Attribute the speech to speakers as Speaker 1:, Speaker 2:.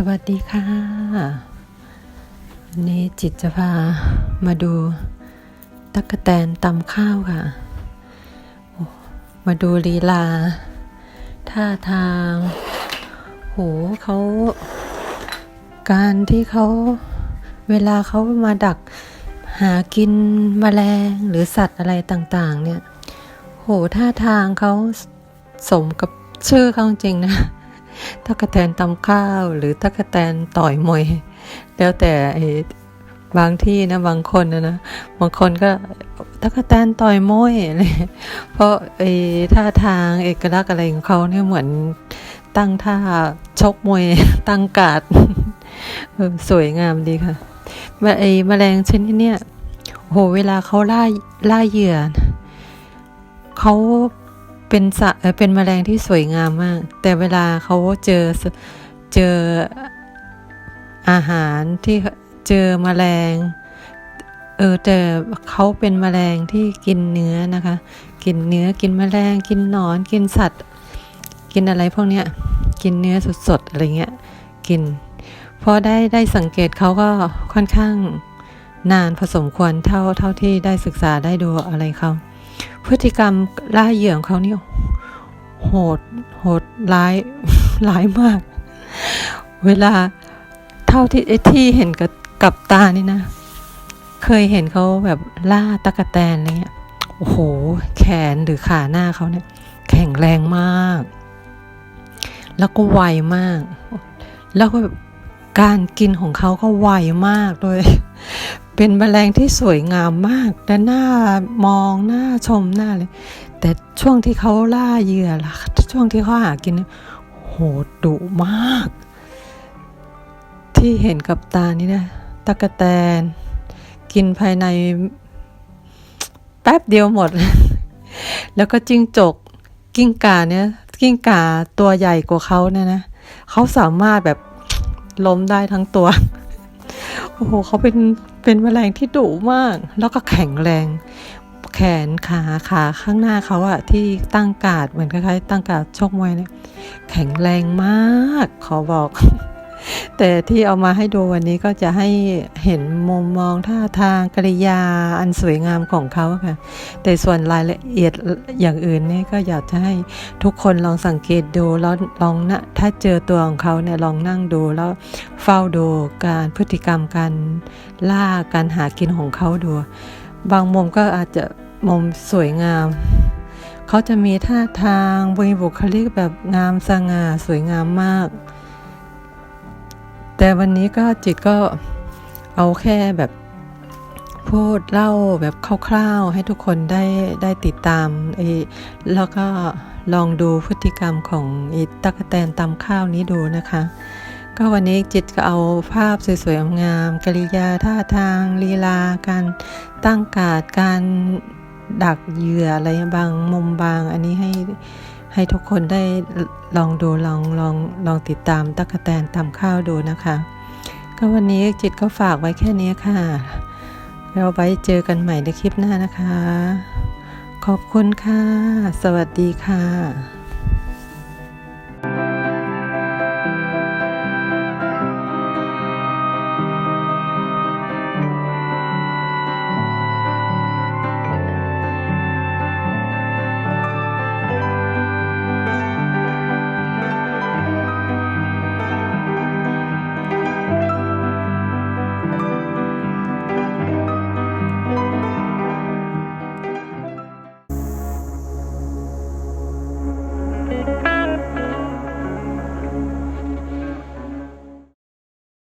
Speaker 1: สวัสดีค่ะวันนี้จิตจะพามาดูตักะแตนตำข้าวค่ะ มาดูลีลา ท่าทางโหเขาการที่เขาเวลาเขามาดักหากินแมลงหรือสัตว์อะไรต่าง ๆ เนี่ย โหท่าทางเขาสมกับชื่อเขาจริงนะ ตักกะแตนตำข้าว หรือตักกะแตนต่อยมวย แล้วแต่บางที่นะบางคนนะนะบางคนก็ตักกะแตนต่อยมวยอะไรเพราะไอ้ท่าทางเอกลักษณ์อะไรของเขาเนี่ยเหมือนตั้งท่าชกมวยตั้งกาดสวยงามดีค่ะมาไอ้แมลงชนิดเนี้ยโหเวลาเขาล่าล่าเหยื่อเขา เป็นสะเป็นแมลงที่สวยงามมาก แต่เวลาเขาเจอเจออาหารที่เจอแมลงเออแต่เขาเป็นแมลงที่กินเนื้อนะคะ กินเนื้อกินแมลง กินหนอนกินสัตว์ กินอะไรพวกเนี้ยกินเนื้อสดๆอะไรเงี้ยกินพอได้ได้สังเกตเขาก็ค่อนข้างนานพอสมควรเท่าเท่าที่ได้ศึกษาได้ดูอะไรเขา พฤติกรรมล่าเหยื่อของเขาเนี่ยโหดโหดร้ายร้ายมาก เวลาเท่าที่ไอ้ที่เห็นกับกับตานี่นะ เคยเห็นเขาแบบล่าตะกะแตนอะไรเงี้ยโอ้โห แขนหรือขาหน้าเขาเนี่ย แข็งแรงมาก แล้วก็ไวมาก แล้วก็การกินของเขาก็ไวมากด้วย เป็นแมลงที่สวยงามมากและน่ามองน่าชมน่าเลย แต่ช่วงที่เขาล่าเหยื่อล่ะช่วงที่เขาหากินโหดดุมาก ที่เห็นกับตานี่นะตะกะแตน กินภายในแป๊บเดียวหมด แล้วก็จิ้งจกกิ้งก่าเนี่ยกิ้งก่าตัวใหญ่กว่าเขาเนี่ยนะเขาสามารถแบบล้มได้ทั้งตัว โอ้โหเขาเป็นเป็นแมลงที่ดุมาก แล้วก็แข็งแรง แขนขาขาข้างหน้าเขาอะที่ตั้งกาดเหมือนคล้ายๆตั้งกาดชกมวยเนี่ยแข็งแรงมาก ขอบอก แต่ที่เอามาให้ดูวันนี้ก็จะให้เห็นมุมมองท่าทางกริยาอันสวยงามของเขาค่ะ แต่ส่วนรายละเอียดอย่างอื่นนี่ก็อยากจะให้ทุกคนลองสังเกตดูแล้วลองนะถ้าเจอตัวของเขาเนี่ยลองนั่งดูแล้วเฝ้าดูการพฤติกรรมการล่าการหากินของเขาดู บางมุมก็อาจจะมุมสวยงามเขาจะมีท่าทางมีบุคลิกแบบงามสง่าสวยงามมาก แต่วันนี้ก็จิตก็เอาแค่แบบพูดเล่าแบบคร่าวๆ ให้ทุกคนได้ได้ติดตามไอ้แล้วก็ลองดูพฤติกรรมของไอ้ตั๊กแตนตำข้าวนี้ดูนะคะ ก็วันนี้จิตก็เอาภาพสวยๆงามกริยาท่าทางลีลา การตั้งกาดการดักเหยื่ออะไรบางมุมบางอันนี้ให้ ให้ทุกคนได้ลองดูลองลองลองติดตามตั๊กแตนตำข้าวดูนะคะ ก็วันนี้จิตก็ฝากไว้แค่นี้ค่ะ เราไว้เจอกันใหม่ในคลิปหน้านะคะ ขอบคุณค่ะ สวัสดีค่ะ